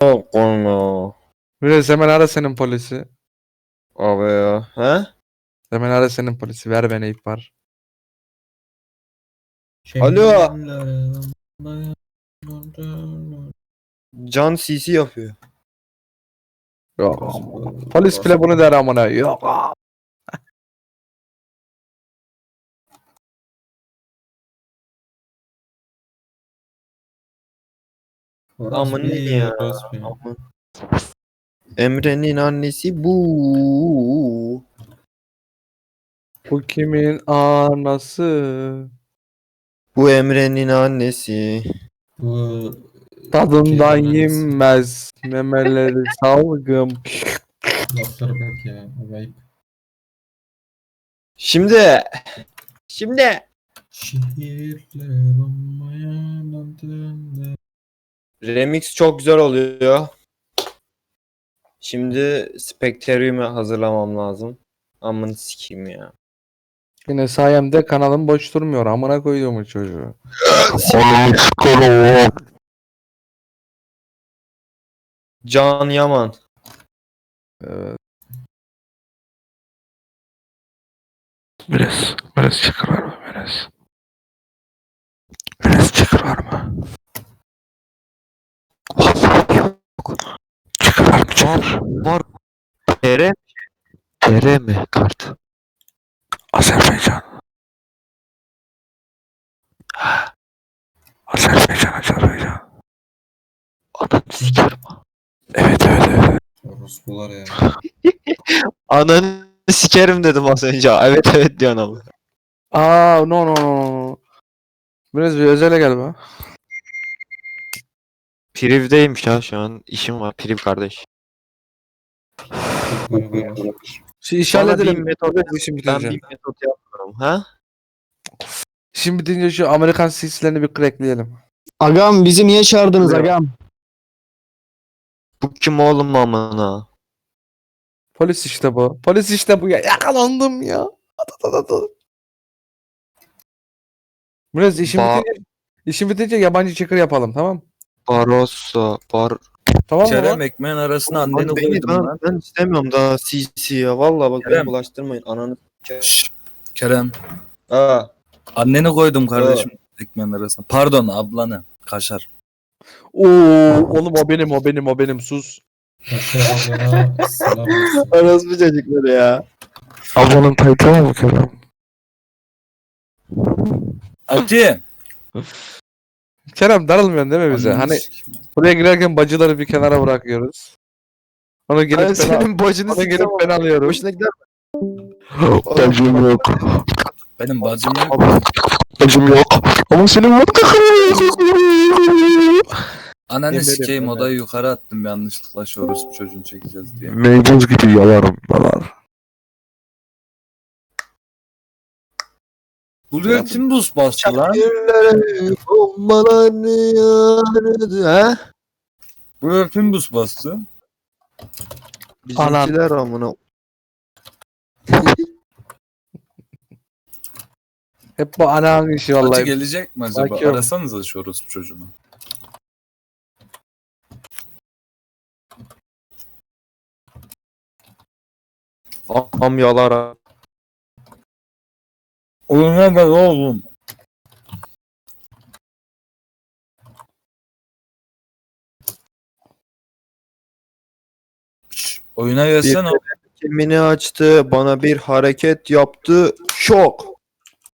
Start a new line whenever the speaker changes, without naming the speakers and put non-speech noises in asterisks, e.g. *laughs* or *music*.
Konu.
Biraz hemen ara senin polisi.
Abi ya. He?
Hemen ara senin polisi. Ver bana ihbar.
Alo. Can CC yapıyor.
Yok. Polis bile bunu der amına. Yok.
Aman ne ya. Aman. Emre'nin annesi bu.
Bu kimin anası?
Bu Emre'nin annesi.
Bu
Tadından
Kimin anası?
yenmez. Memeleri *laughs* salgım.
laflara bak ya. Acayip.
Şimdi. Şimdi.
Şehirler olmayan adında.
Remix çok güzel oluyor. Şimdi Spectarium'u hazırlamam lazım. Aman sikeyim ya.
Yine sayemde kanalım boş durmuyor. Amına koyduğumu çocuğu.
Can Yaman.
Evet.
Biraz, biraz çıkar mı? Biraz çıkar var mı? Vallahi yok. Çıkar var?
Var. Ere.
TR mi kart? Azerbaycan. Azerbaycan, Azerbaycan. Ananı sikerim. Evet, evet, evet.
Orospular ya. *laughs*
Ananı sikerim dedim az önce. Evet evet diyorsun ama.
Aa no no no. Biraz bir özele gel be.
Priv'deymiş ya şu an. İşim var Priv kardeş.
Halledelim.
metot
Bu işin
Ben bir metot yapmıyorum. Ha?
İşin bitince şu Amerikan sislerini bir crackleyelim.
Agam bizi niye çağırdınız
Buyur.
agam?
Bu kim oğlum amına?
Polis işte bu. Polis işte bu ya. Yakalandım ya. At, at, at, at. Biraz işin
Ba-
bitince, işin bitince yabancı çakır yapalım tamam?
Barossa, bar...
Tamam mı?
Kerem
lan?
ekmeğin arasına anneni
beni,
koydum
ben,
lan.
ben istemiyorum daha CC ya. Valla bak beni
Kerem.
bulaştırmayın. Ananı.
Şşş, Kerem
Aa.
anneni koydum kardeşim ekmeğin arasına. Pardon ablanı. Kaşar.
Oo, oğlum o benim o benim o benim sus.
Ablana selam olsun.
Orospu çocukları ya.
Ablanın taytı mı Kerem?
Ati. *laughs*
Kerem darılmıyorsun değil mi bize? Hani buraya girerken bacıları bir kenara bırakıyoruz. Onu gelip
Ben senin bacını
onu gelip ben alıyorum.
Hoşuna gider *gasps*
Bacım yok.
Benim bacım yok.
Bacım yok. Ama senin var.
Ananı sikeyim odayı yukarı attım yanlışlıkla şu orospu çocuğunu çekeceğiz diye.
Meybuz gibi yalarım yalar.
Buraya kim buz bastı lan?
Şakirlere bombalarını yağdı. Ha?
Buraya kim buz bastı?
Bizimkiler amına.
Hep bu ana işi
Ati
vallahi.
gelecek mi acaba?
Bakıyorum.
Arasanıza şu orospu çocuğunu.
Am
bak oğlum. Şşş, Oyuna gelsene.
Kemini açtı. Bana bir hareket yaptı. Şok.